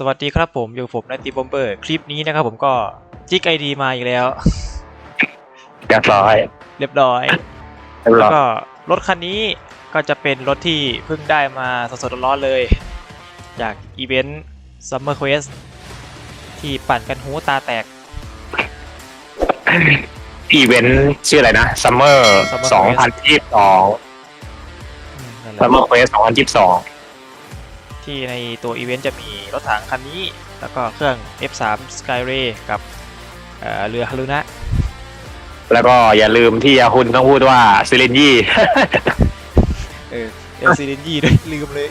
สวัสดีครับผมอยู่ผมนายตีบอมเบอร์ คลิปนี้นะครับผมก็จิกไอดีมาอีกแล้ว เรียบร้อยเรียบร้อยแล้วก็รถคันนี้ก็จะเป็นรถที่เพิ่งได้มาสดๆร้อนๆเลย จากอีเวนต์ซัมเมอร์ควีสที่ปั่นกันหูตาแตก อีเวนต์ชื่ออะไรนะซัมเมอร์ Summer 2022 อืมนั่ซัมเมอร์เฟส2022 ที่ในตัวอีเวนต์จะมีรถถังคันนี้ แล้วก็เครื่อง F3 Skyray กับเอ่อเรือฮารุนะ แล้วก็อย่าลืมที่อาคุณต้องพูดว่าซิลินยี่เออเอลซีเดนยี่ด้วยลืมเลย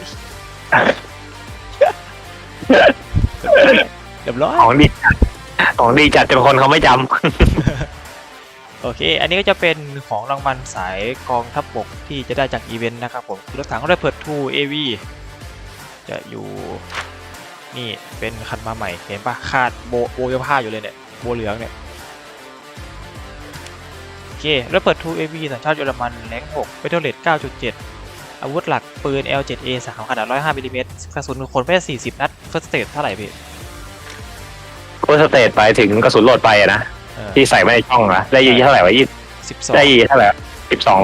เรียบร้อยของดีจัดของดีจัดจนคนเขาไม่จโอเค อันนี้ก็จะเป็นของรางวัลสายกองทัพบกที่จะได้จากอีเวนต์นะครับผมคือรถถังเรเพิร์ด2 AV จะอยู่นี่เป็นคันมาใหม่เห็นปะคาดโบโบยผ้าอยู่เลยเนี่ยโบเหลืองเนี่ยโอเคเรเพิร์ด2 AV สัญชาติเยอรมันแรง6เบทเทเลต9.7 อาวุธหลักปืน L7A3 ขนาด 105มิลลิเมตรกระสุนคนแค่40 นัดเฟิร์สเตทเท่าไหร่พี่ำเพื่อสเตทไปถึงกระสุนโหลดไปอะนะเออที่ใส่ไม่ในช่องนะได้ยี่เท่าไหร่วะยี่12ได้ยี่เท่าไหร่สิบสอง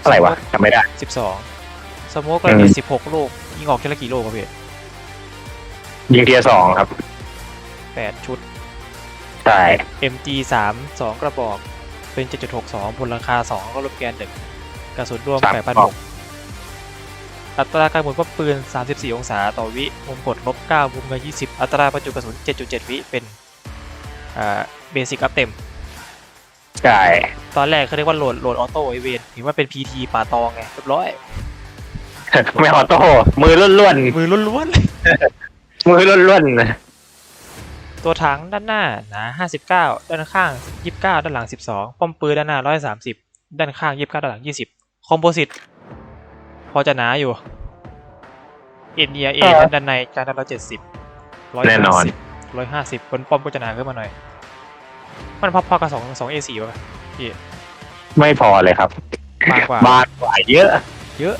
เท่าไหร่วะจำไม่ได้สิบสองสโมกเรามีอืมสิบหกลูก ยิงออกแค่ละกี่ลูกครับพี่ยิงเทียร์สองครับ แปดชุด ใช่ MG สามสองกระบอก เป็นเจ็ดจุดหกสองบนราคาสองก็ลบแกนหนึ่งกระสุนรวมแปดพันหกอัตราการหมุนป้อมปืน 34 องศาต่อวิมุมกดลบ9มุมเงิน20 อัตราบรรจุกระสุน 7.7 วิเป็นอ่าเบสิกอัพเต็ม ใช่ ตอนแรกเขาเรียกว่าโหลดโหลดออโต้ไอเวนถือว่าเป็น PT ป่าตองไงเรียบร้อย ไม่ออโต้มือล้วนมือล้วนๆเลยๆมือล้วนๆนะตัวถังด้านหน้าหนา59ด้านข้าง29ด้านหลัง12ป้อมปืนด้านหน้า130ด้านข้าง29ด้านหลัง20คอมโพสิตพอจะหนาอยู่ NDA ด้านในจานด้านละ70แน่นอน150 150บนป้อมก็จะหนาขึ้นมาหน่อย มันพอๆกับ2 2 A4 ป่ะพี่ไม่พอเลยครับมากกว่า บานกว่าเยอะ เยอะ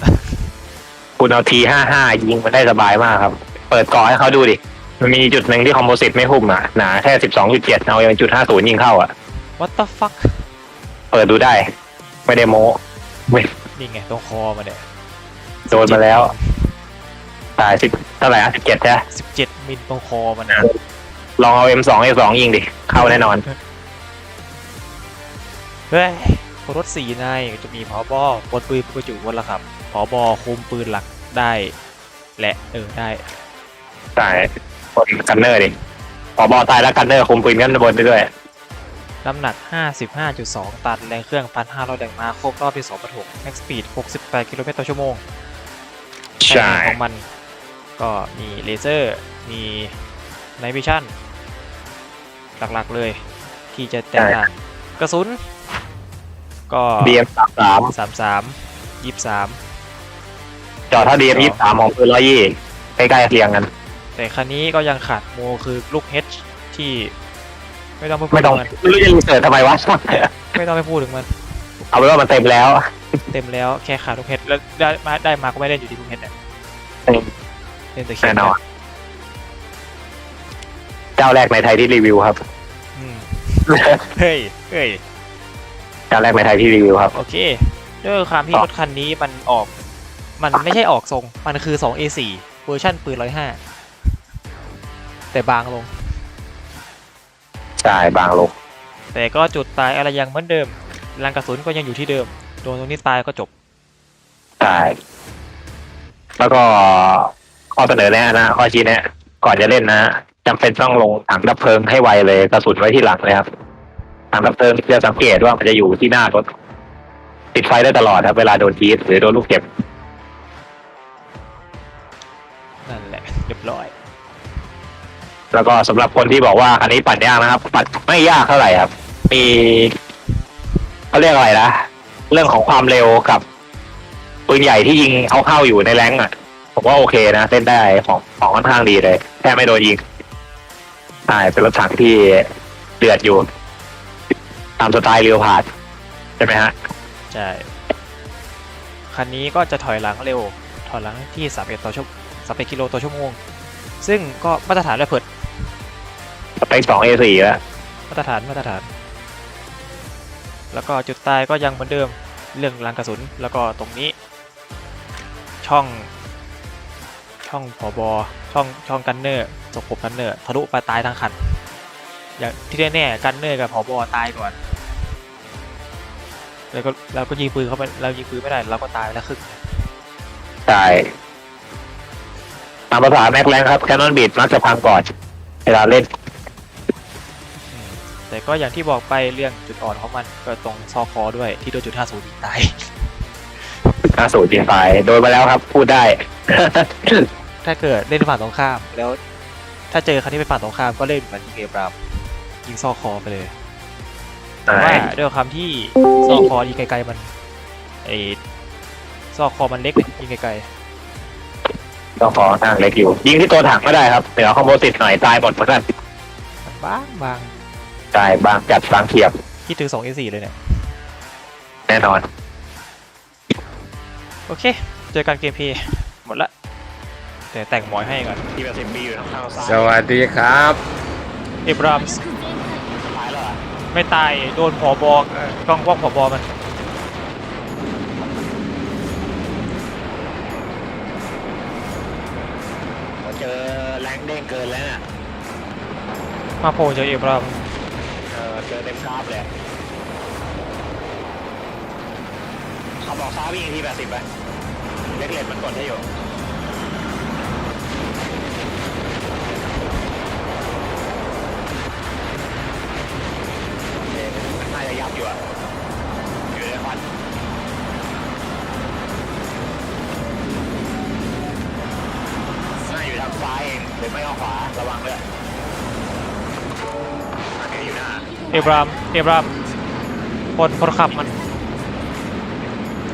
คุณเอาทีห้าห้ายิงมันได้สบายมากครับ เปิดก่อให้เขาดูดิ มันมีจุดหนึ่งที่คอมโพสิตไม่หุ้มอะ หนาแค่สิบสองจุดเจ็ดเอาอย่างจุดห้าศูนย์ยิงเข้าอะ What the fuck เปิดดูได้ ไม่ได้โม้ไม่นี่ไงตรงคอมาเนี่ยโดนมาแล้วตายสิบเท่าไหร่อะสิบเจ็ดใช่ไหม17มิลตรงคอมันนะลองเอาเอ็มสองเอสองยิงดิ เข้าแน่นอน เฮ้ยรถสีนายจะมีผอบอบนปืนประจุบนละครับ ผอบอคุมปืนหลักได้แหละเออได้ตายคนกันเนอร์ดิพอบอตายแล้วกันเนอร์คุมปืนกันบนไปด้วยน้ำหนัก 55.2 ตัน แรงเครื่อง 1,500 แรงม้า ครบรอบที่2ประถก max speed 68 กิโลเมตรต่อชั่วโมงใช่ภายในของมันก็มีเลเซอร์ มี night vision หลักๆเลย ที่จะแตกต่างกระสุน ก็ดีเอ็มสามสาม33 23 จอดเท่าดีเอ็มยี่สามของปืนร้อยยี่ใกล้ๆเคียงกัน แต่คันนี้ก็ยังขาดโมคือลูก H ที่ ไม่ต้องไปพูไม่ดต้องถึงมันไม่รู้จะรีเสิร์ชทำไมวะ ไม่ต้องไปพูดถึงมัน เอาเป็นว่ามันเต็มแล้ว เต็มแล้วแค่ขาดลูก H แล้วได้มาได้มาก็ไม่ได้อยู่ที่ลูก H เนี่ยเล่นแต่เขียแน่นอนเจ้าแรกในไทยที่รีวิวครับ อืมเฮ้ยเฮ้ย เจ้าแรกในไทยที่รีวิวครับ โอเคด้วยความที่ต่อรถคันนี้มันออก มันไม่ใช่ออกทรง มันคือ 2A4 เวอร์ชันปืน 105 แต่บางลง ใช่บางลง แต่ก็จุดตายอะไรยังเหมือนเดิมรังกระสุนก็ยังอยู่ที่เดิม โดนตรงนี้ตายก็จบ ใช่ แล้วก็ข้อเสนอแนะนะ ข้อชี้แนะ ก่อนจะเล่นนะจำเป็นต้องลงถังดับเพลิงให้ไวเลยกระสุนไว้ที่หลังเลยครับถังดับเพลิงจะสังเกตว่ามันจะอยู่ที่หน้ารถติดไฟได้ตลอดครับ เวลาโดนทีสหรือโดนลูกเก็บ นั่นแหละเรียบร้อย แล้วก็สำหรับคนที่บอกว่าคันนี้ปั่นยากนะครับ ปั่นไม่ยากเท่าไหร่ครับ มีเขาเรียกอะไรนะเรื่องของความเร็วกับปืนใหญ่ที่ยิงเขาเข้าอยู่ในแรงก์อะ ผมว่าโอเคนะเล่นได้ของของค่อนข้างดีเลยแค่ไม่โดนยิงใช่เป็นรถถังที่เดือดอยู่ ตามสไตล์เรียวผาดใช่ไหมฮะใช่ คันนี้ก็จะถอยหลังเร็ว ถอยหลังที่ 31ต่อชั่ว 31กิโลต่อชั่วโมง ซึ่งก็มาตรฐานและเพิดสเปคสอง A4 แล้วมาตรฐานมาตรฐาน แล้วก็จุดตายก็ยังเหมือนเดิมเรื่องรางกระสุนแล้วก็ตรงนี้ ช่อง ช่องผอบอช่องช่องกันเนอร์สกบกันเนอร์ทะลุไปตายทั้งคัน อย่างที่แน่ๆกันเนอร์กับผอบอตายก่อนแล้วก็เราก็ยิงปืนเข้าไปเรายิงปืนไม่ได้เราก็ตายไปแล้วครึ่งใช่ ตามภาษาแม็กแรงครับแคนนอนบีดมักจะพังก่อนเวลาเล่นอืมแต่ก็อย่างที่บอกไปเรื่องจุดอ่อนของมันก็ตรงซอคอด้วยที่โดนจุดห้าศูนย์ยิงตายหน้าสูตรดีไฟโดนมาแล้วครับ พูดได้ ถ้าเกิดเล่นฝั่งตรงข้ามแล้ว ถ้าเจอคันที่เป็นฝั่งตรงข้ามก็เล่นเหมือนยิงเอฟรามยิงซอกคอไปเลยแต่ว่าด้วยความที่ซอกคอยิงไกลๆมันไอซอกคอมันเล็กเลยยิงไกล ต้องขอทางเล็กอยู่ ยิงที่ตัวถังไม่ได้ครับเดี๋ยวคอมโบติดหน่อยตายหมดเหมือนกันๆมันบางบางตายบางจัดบางเทียบคิดถึงสองเอสี่เลยเนี่ย แน่นอน โอเค เจอกันเกมเพลย์หมดละ แต่แต่งหมอยให้ก่อนที่เป็นสิบปีอยู่ทางซ้ายสวัสดีครับ เอฟรามส์ตายแล้วเหรอไม่ตาย โดนผอบอกล้องว่องผอบอมัน เจอแรงเด้งเกินแล้วน่ะมาโผล่เจอเอฟรามเออเจอเต็มกราฟเลยเขาบอกซ้ายวิ่งทีแปดสิบไปเล็กเล็มันกดได้อยู่ ซ้ายเองหรือไม่ก็ขวาระวังด้วยอันนี้อยู่หน้าเอฟรามเอฟรามคนคนขับมัน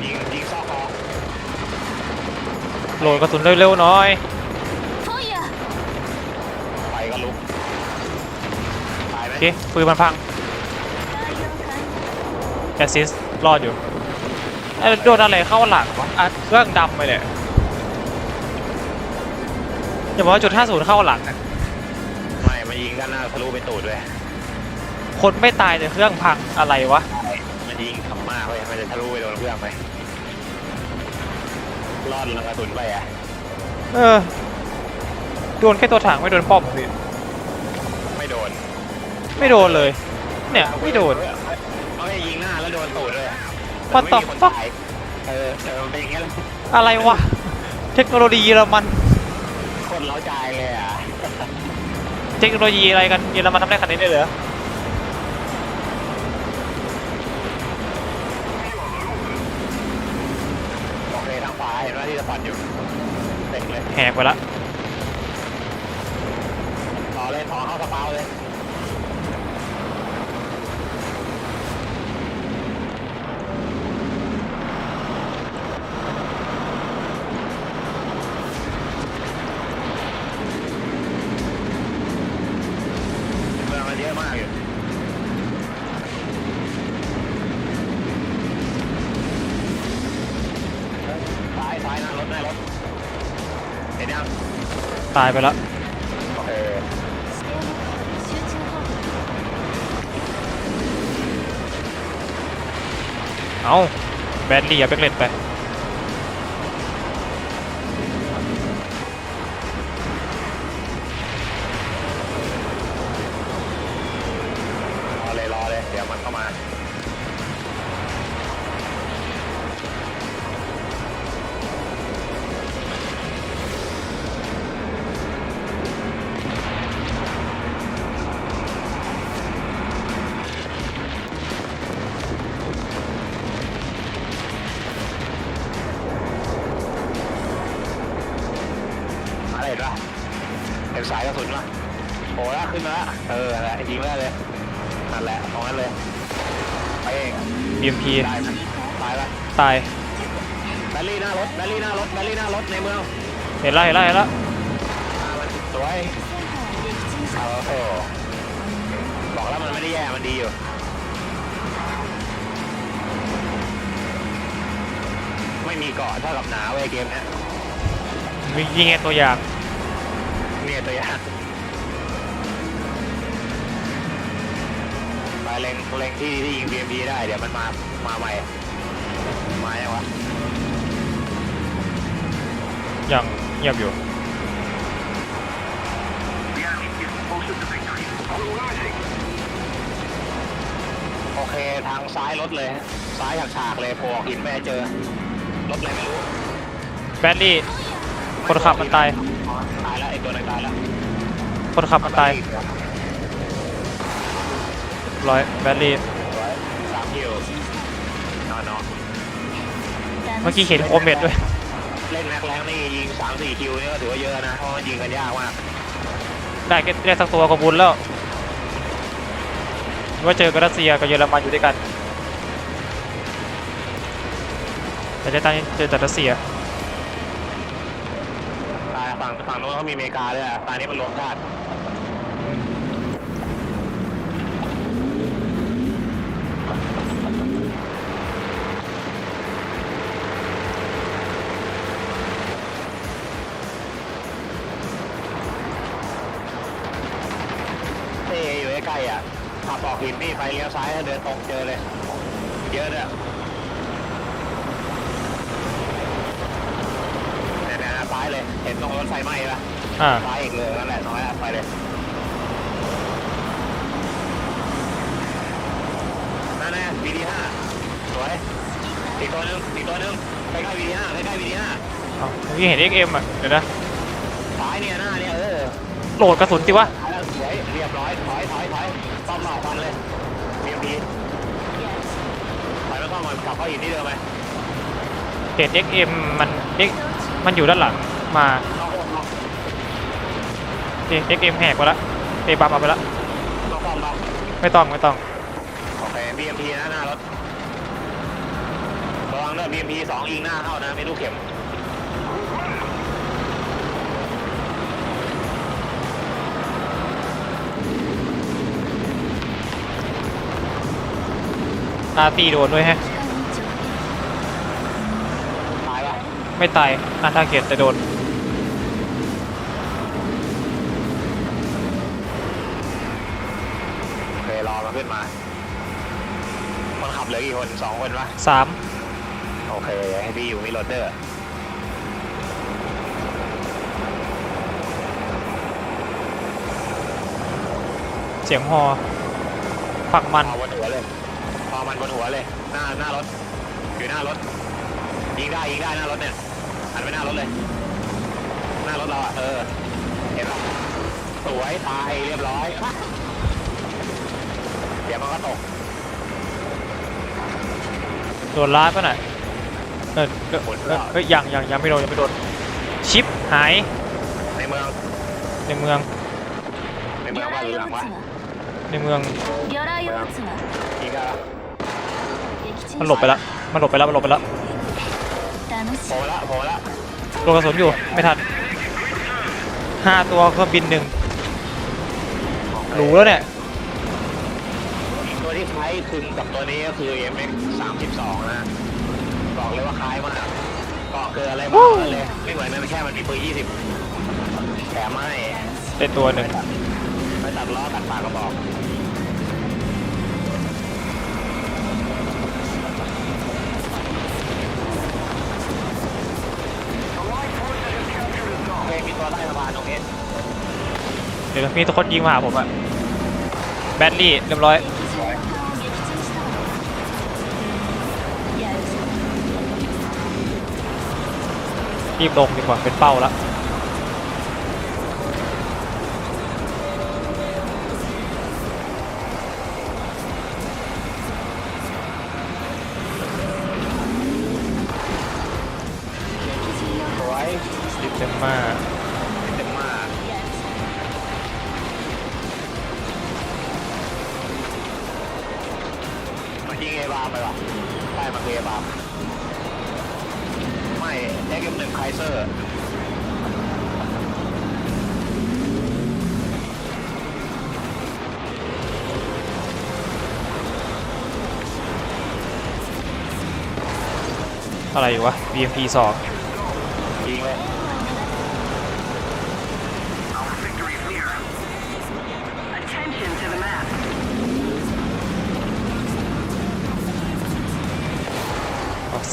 ยิงยิงซอกคอโหลดกระสุนเร็วๆหน่อยไปก็ลุกตายไหมโอเคปืนมันพังแอสซิสรอดอยู่เอ้ยโดนอะไรเข้าหลังวะอะเครื่องดำไปเลย อย่าบอกว่าจุด 50 เข้าหลังอะไม่มันยิงด้านหน้าทะลุไปตูดด้วยคนไม่ตายแต่เครื่องพังอะไรวะ มันยิงขำมากเลยมันจะทะลุไปโดนเพื่อนไหมรอดแล้วกระสุนไปอะเออ โดนแค่ตัวถังไม่โดนป้อมพี่ไม่โดนไม่โดนเลย เนี่ยไม่โดน เขาให้ยิงหน้าแล้วโดนตูดด้วย What the ไม่มีคน fuck? ตายเออเออมันเป็นอย่างเงี้ยแหละอะไรวะ เทคโนโลยีเยอรมัน คนเล้าใจเลยอะ เทคโนโลยีอะไรกันเยอรมันทำได้ขนาดนี้เลยเหรอโอเคทางขวาเห็นว่าที่จะปัดอยู่เต็งเลยแหกไปละต่อเลยต่อเข้าสปาวเลย ตายไปละโอเคเอาแบนลี่อย่าไปเล่นไป BMP ตายไหมตายปะตาย แบลลี่หน้ารถแบลลี่หน้ารถแบลลี่หน้ารถในเมืองเห็นละเห็นละเห็นละอ่ามันสวยเอาโอ้โหบอกแล้วมันไม่ได้แย่มันดีอยู่ไม่มีเกาะเท่ากับหนาเว้ยเกมเนี้ย มียิงไงตัวอย่าง เนี่ยตัวอย่าง ไปเล็งเล็งที่ที่ยิง BMP ได้เดี๋ยวมันมามาใหม่มายังวะยังเงียบอยู่ โอเคทางซ้ายรถเลยซ้ายฉากๆเลยโผล่ออกหินไม่เจอรถอะไรไม่รู้แบดลี่ คนขับมันตาย ตายแล้วไอ้ตัวนั้นตายแล้วคนขับมันตาย ร้อยแบดลี่สามคิวนอนเนาะเมื่อกี้เห็นโคมเม็ดด้วย เล่นแม็กแรงนี่ยิงสามสี่คิวนี่ก็ถือว่าเยอะนะเพราะมันยิงกันยากมากได้แค่ได้สักตัวก็บุญแล้วว่าเจอกับรัสเซียกับเยอรมันอยู่ด้วยกัน แต่ได้ตอนนี้เจอแต่รัสเซียตายฝั่งฝั่งโน้นเขามีอเมริกาด้วยอะตอนนี้มันรวมชาติ ใกล้ๆอะขับออกหินนี่ไปเลี้ยวซ้ายแล้วเดินตรงเจอเลย เยอะด้วยเนี่ยเนี่ยซ้ายเลย เห็นตรงรถไฟไหม้ปะอ่า ซ้ายอีกเลยนั่นแหละน้อยอะไปเลยนั่นแน่ BD5 สวยอีกตัวหนึงอีกตัวหนึงใกล้ๆ BD5 ใกล้ๆ BD5 เอาเมื่อกี้เห็น XM อะ เดี๋ยวนะ ซ้ายเนี่ยหน้าเนี่ยเออ โหลดกระสุนสิวะ รียบร้อย ถอย ถอย ถอยซ่อมหลอกมันเลย BMP ถอยแล้วซ่อมมันกลับเข้าอีกที่เดิมไหมเห็น XM มัน X มันอยู่ด้านหลังมาต้องซ่อมเอ๊ะ XM แหกไปละเอบัมเอาไปละต้องซ่อมต้องไม่ต้องไม่ต้องโอเค BMP นะหน้ารถระวังด้วย BMP สองยิงหน้าเข้านะไม่ลูกเข็ม อาตีโดนด้วยแฮะ ตายปะไม่ตายอาทาเกตแต่โดน โอเครอมาขึ้นมา คนขับเหลือกี่คนสองคนปะสาม โอเคให้พี่อยู่มีโรเดอร์เสียงฮอฝั่งมันพอบนหัวเลย เอมันบนหัวเลย หน้าหน้ารถ อยู่หน้ารถ ยิงได้ยิงได้หน้ารถเนี่ยหันไปหน้ารถเลย หน้ารถเราอะเออ เห็นปะสวยตายเรียบร้อยเดี๋ยวมันก็ตกโดนล้าป่หน่เออเออเออเฮ้ยยังยังยังไม่โดนยังไม่โดน ชิปหาย ในเมือง ในเมือง ในเมืองว่าหรือหลังวะในเมือง เมืองยิงกัน มันหลบไปละมันหลบไปแล้วมันหลบไปแล้ว楽しโผล่ละโผล่ละโดนกระสุนอยู่ไม่ทันห้าตัวเครื่องบินหนึ่งหรูแล้วเนี่ยตัวที่คล้ายคลึงกับตัวนี้ก็คือ MX 32นะบอกเลยว่าคล้ายมากก็คืออะไรบ้างเลยไม่เหมือนมันแค่มันมีปืน20แถมให้ได้ตัวหนึ่งไปตัดล้อตัดปากกระบอก เดี๋ยวมีตัวคดยิงมาหาผมอะแบตลี่เรียบร้อย รีบลงดีกว่าเป็นเป้าแล้ว ไปวะได้มาเกยบาบไม่เอ็กเอ็มหนึ่งไคเซอร์อะไรวะ BMP 2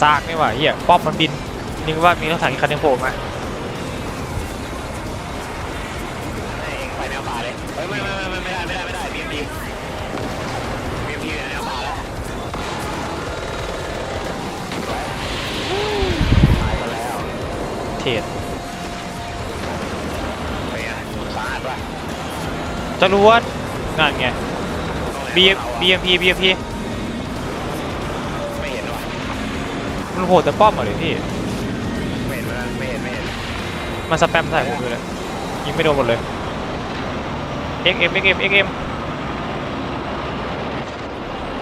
ซากนี่หว่าเฮียป้อมมันบินนึกว่ามีรถถังอีกคันหนึงโผล่มาไปแนวป่าเลยเฮ้ยไม่ไม่ไม่ไม่ได้ไม่ได้ไม่ได้บีเอ็มพีบีเอ็มพีแนวป่าแล้วตายไปแล้วเทรดเป็นไงสาหัสป่ะจรวดนั่นไง B B M P ันโห่แต่ป้อมเหรอเนี่พี่ไม่เห็นมันไม่เห็นไม่เห็นมันสแปมใส่ผมเลย ยิงไม่โดนหมดเลยเอ็กเอ็มเอ็กเอ็มเอ็กเอ็ม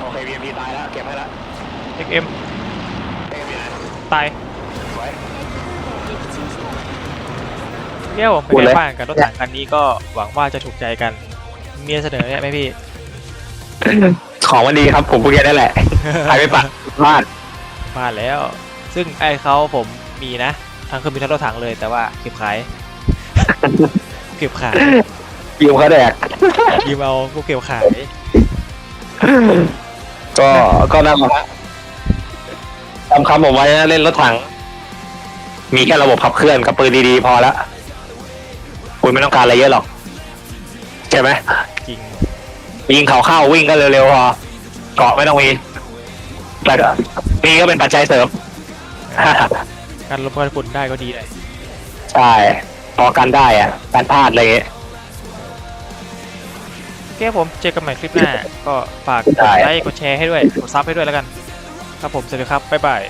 โอเคบีเอ็มตายแล้วเก็บให้ละเอ็กเอ็มตายเที่ยวผมไปในบ้านกันรถถังคันนี้ก็หวังว่าจะถูกใจกัน เมียเสนอเนี่ยไหมพี่ ของวันดีครับผมพูดแค่นั้นแหละหายไปปะบ้าน มาแล้ว ซึ่งไอ้เขาผมมีนะ ทั้งเครื่องบินทั้งรถถังเลย แต่ว่าเก็บขาย เก็บขายยิวเขาแดก ยืมเอากูเก็บขาย ก็ก็นั่นแหละฮะจำคำผมไว้นะเล่นรถถัง มีแค่ระบบขับเคลื่อนกับปืนดีๆพอแล้วคุณไม่ต้องการอะไรเยอะหรอก ใช่ไหมจริง ยิงเขาเข้าวิ่งก็เร็วๆพอเกาะไม่ต้องมี แต่ก็มีก็เป็นปัจจัยเสริม การลบการฝุ่นได้ก็ดีเลยใช่พอกันได้อะการพลาดอะไรอย่างเงี้ย โอเคครับผมเจอกันใหม่คลิปหน้า ก็ฝากกดได้ ไลค์กดแชร์ให้ด้วย กดซับให้ด้วยแล้วกัน ครับผมสวัสดีครับ บ๊ายบาย